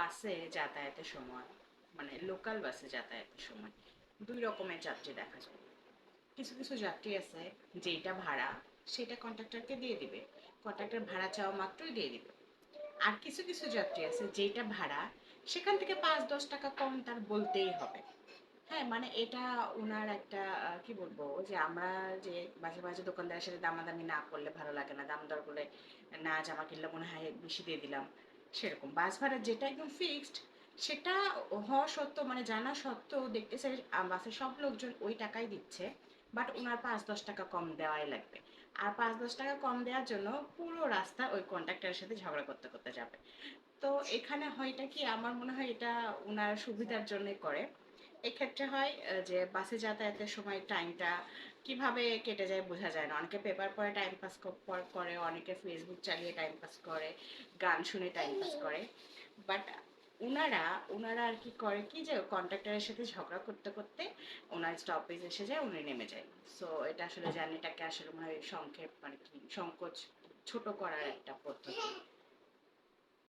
বাসে যাতায়াতের সময় মানে লোকাল বাসে যাতায়াতের সময় দুই রকমের যাত্রী দেখা যায়। কিছু কিছু যাত্রী আছে যেটা ভাড়া, সেটা কন্ট্রাক্টরকে দিয়ে দিবে। কন্ট্রাক্টর ভাড়া চাওয়া মাত্রই দিয়ে দিবে। আর কিছু কিছু যাত্রী আছে যেটা ভাড়া, সেখান থেকে পাঁচ, দশ টাকা কম তার বলতেই হবে। হ্যাঁ মানে এটা ওনার একটা কি বলব যে আমরা যে মাঝে মাঝে দোকানদারের সাথে দামাদামি না করলে ভালো লাগে না, দাম দর করে না জামা কিনলে মনে হয় বেশি দিয়ে দিলাম। সেরকম। বাস ভাড়া যেটা একদম ফিক্সড সেটা হওয়া সত্ত্বেও মানে জানা সত্ত্বেও দেখতেছে বাসের সব লোকজন ওই টাকাই দিচ্ছে বাট ওনার পাঁচ দশ টাকা কম দেওয়াই লাগবে। আর পাঁচ দশ টাকা কম দেওয়ার জন্য পুরো রাস্তা ওই কন্ট্রাক্টরের সাথে ঝগড়া করতে করতে যাবে। তো এখানে হয়টা কি, আমার মনে হয় এটা ওনার সুবিধার জন্যই করে। এক্ষেত্রে হয় যে বাসে যাতায়াতের সময় টাইমটা কীভাবে কেটে যায় বোঝা যায় না। অনেকে পেপার পড়ে টাইম পাস করে, অনেকে ফেসবুক চালিয়ে টাইম পাস করে, গান শুনে টাইম পাস করে। বাট ওনারা ওনারা আর কি করে কি যে কন্ট্রাক্টরের সাথে ঝগড়া করতে করতে ওনার স্টপেজ এসে যায়, উনি নেমে যায়। সো এটা আসলে জার্নিটাকে আসলে মনে হয় সংক্ষেপ মানে কি, সংকোচ ছোট করার একটা পদ্ধতি।